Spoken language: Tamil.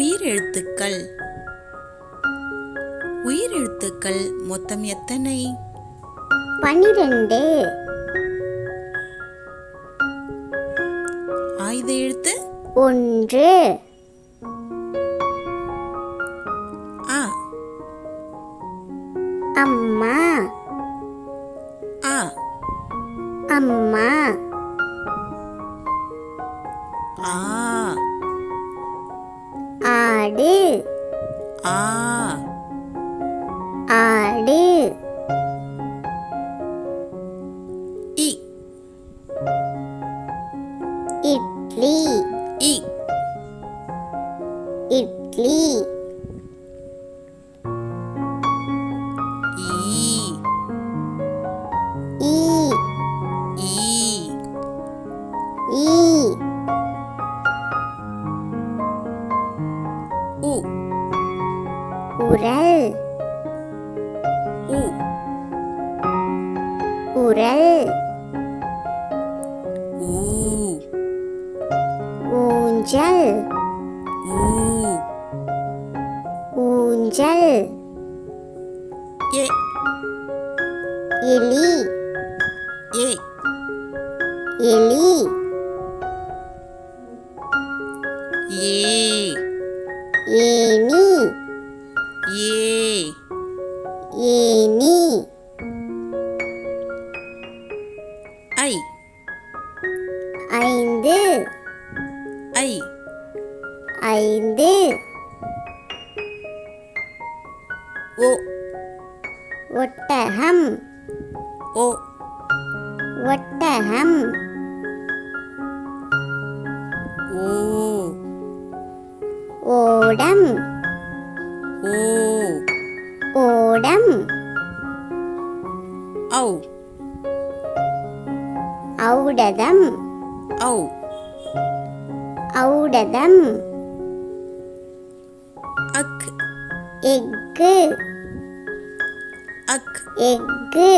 உயிரெழுத்துக்கள். உயிரெழுத்துக்கள் மொத்தம் எத்தனை? பன்னிரண்டு ஆயுத எழுத்து? ஒன்று. ஆ. அம்மா. ஆ. அம்மா. ஆ. ஆடு. ஆ. ஆடு. இ. இட்லி. இ. இட்லி. உரல். உரல். ஊஞ்சல். ஊஞ்சல். எலி. எலி. ஏனி ஏனி ஐ. ஐந்து. ஐ. ஐந்து. ஓ. ஒட்டகம். ஓ. ஒட்டகம். ஓ. ஓடம். ஓ. ஓடம் ஔ. ஔடதம். ஔ. ஔடதம். அக். எக்கு அக். எக்கு